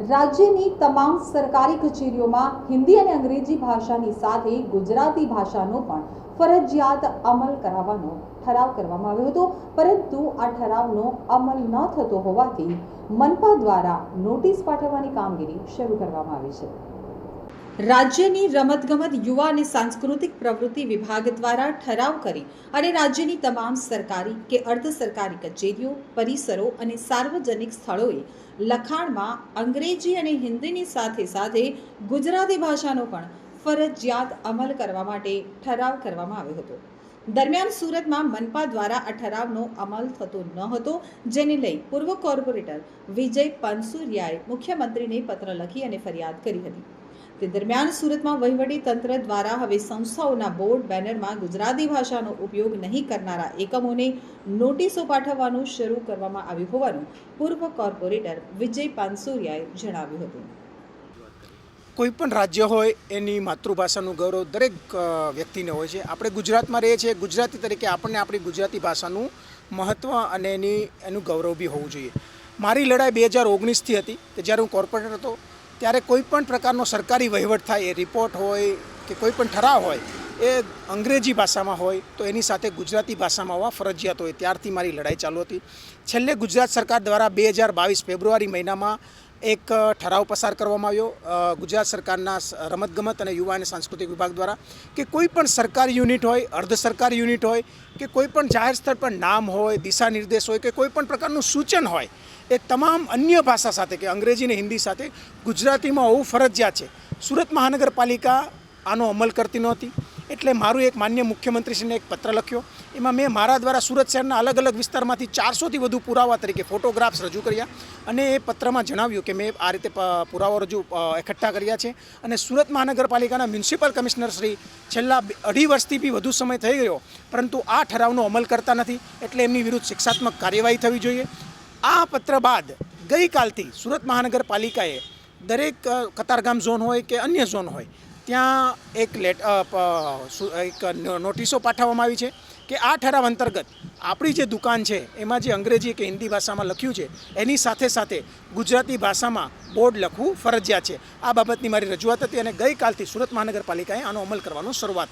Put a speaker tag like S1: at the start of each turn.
S1: રાજ્યની તમામ સરકારી કચેરીઓમાં હિન્દી અને અંગ્રેજી ભાષાની સાથે ગુજરાતી ભાષાનો પણ ફરજિયાત અમલ કરાવવાનો ઠરાવ કરવામાં આવ્યો હતો. પરંતુ આ ઠરાવનો અમલ ન થતો હોવાથી મનપા દ્વારા નોટિસ પાઠવવાની કામગીરી શરૂ કરવામાં આવી છે. રાજ્યની રમતગમત યુવા અને સાંસ્કૃતિક પ્રવૃત્તિ વિભાગ દ્વારા ઠરાવ કરી અને રાજ્યની તમામ સરકારી કે અર્ધ સરકારી કચેરીઓ, પરિસરો અને સાર્વજનિક સ્થળોએ લખાણમાં અંગ્રેજી અને હિન્દીની સાથે સાથે ગુજરાતી ભાષાનો પણ ફરજિયાત અમલ કરવા માટે ઠરાવ કરવામાં આવ્યો હતો. દરમિયાન સુરતમાં મનપા દ્વારા આ ઠરાવનો અમલ થતો ન હતો, જેને લઈ પૂર્વ કોર્પોરેટર વિજય પનસુરિયાએ મુખ્યમંત્રીને પત્ર લખી અને ફરિયાદ કરી હતી. તે દરમિયાન સુરતમાં વહીવટી તંત્ર દ્વારા હવે સંસ્થાઓના બોર્ડ, બેનરમાં ગુજરાતી ભાષાનો ઉપયોગ નહીં કરનારા એકમોને નોટિસો પાઠવવાનું શરૂ કરવામાં આવ્યું હોવાનું પૂર્વ કોર્પોરેટર વિજય પાનસુરિયાએ જણાવ્યું હતું.
S2: કોઈ પણ રાજ્ય હોય એની માતૃભાષાનું ગૌરવ દરેક વ્યક્તિને હોય છે. આપણે ગુજરાતમાં રહીએ છીએ. ગુજરાતી તરીકે આપણને આપણી ગુજરાતી ભાષાનું મહત્ત્વ અને એની, એનું ગૌરવ બી હોવું જોઈએ. મારી લડાઈ બે હજાર ઓગણીસથી હતી કે જ્યારે હું કોર્પોરેટર હતો ત્યારે કોઈ પણ પ્રકારનો સરકારી વહીવટ થાય, એ રિપોર્ટ હોય કે કોઈ પણ ઠરાવ હોય, એ અંગ્રેજી ભાષામાં હોય, તો એની સાથે ગુજરાતી ભાષામાં હોવા ફરજિયાત હોય. ત્યારથી મારી લડાઈ ચાલુ હતી. છેલ્લે ગુજરાત સરકાર દ્વારા બે હજાર બાવીસ ફેબ્રુઆરી મહિનામાં એક ઠરાવ પસાર કરવામાં આવ્યો. ગુજરાત સરકારના રમતગમત અને યુવા અને સાંસ્કૃતિક વિભાગ દ્વારા કે કોઈ પણ સરકારી યુનિટ હોય, અર્ધ સરકારી યુનિટ હોય, કે કોઈ પણ જાહેર સ્થળ પર નામ હોય, દિશા નિર્દેશ હોય, કે કોઈ પણ પ્રકારનું સૂચન હોય એ તમામ અન્ય ભાષા સાથે કે અંગ્રેજી અને હિન્દી સાથે ગુજરાતીમાં હોવું ફરજિયાત છે. સુરત મહાનગરપાલિકા આનો અમલ કરતી નહોતી. એટલે મારું એક માન્ય મુખ્યમંત્રીશ્રીને એક પત્ર લખ્યો. એમાં મેં મારા દ્વારા સુરત શહેરના અલગ અલગ વિસ્તારમાંથી ચારસોથી વધુ પુરાવા તરીકે ફોટોગ્રાફ્સ રજૂ કર્યા અને એ પત્રમાં જણાવ્યું કે મેં આ રીતે પુરાવા રજૂ એકઠા કર્યા છે. અને સુરત મહાનગરપાલિકાના મ્યુનિસિપલ કમિશનર શ્રી છેલ્લા અઢી વર્ષથી બી વધુ સમય થઈ ગયો. પરંતુ આ ઠરાવનો અમલ કરતા નથી. એટલે એમની વિરુદ્ધ શિક્ષાત્મક કાર્યવાહી થવી જોઈએ. આ પત્ર બાદ ગઈકાલથી સુરત મહાનગરપાલિકાએ દરેક કતારગામ ઝોન હોય કે અન્ય ઝોન હોય, ત્યાં એક લેટ એક નોટિસો પાઠવવામાં આવી છે કે આ ઠરાવ અંતર્ગત આપણી જે દુકાન છે, એમાં જે અંગ્રેજી કે હિન્દી ભાષામાં લખ્યું છે, એની સાથે સાથે ગુજરાતી ભાષામાં બોર્ડ લખવું ફરજિયાત છે. આ બાબતની મારી રજૂઆત હતી અને ગઈકાલથી સુરત મહાનગરપાલિકાએ આનો અમલ કરવાનો શરૂઆત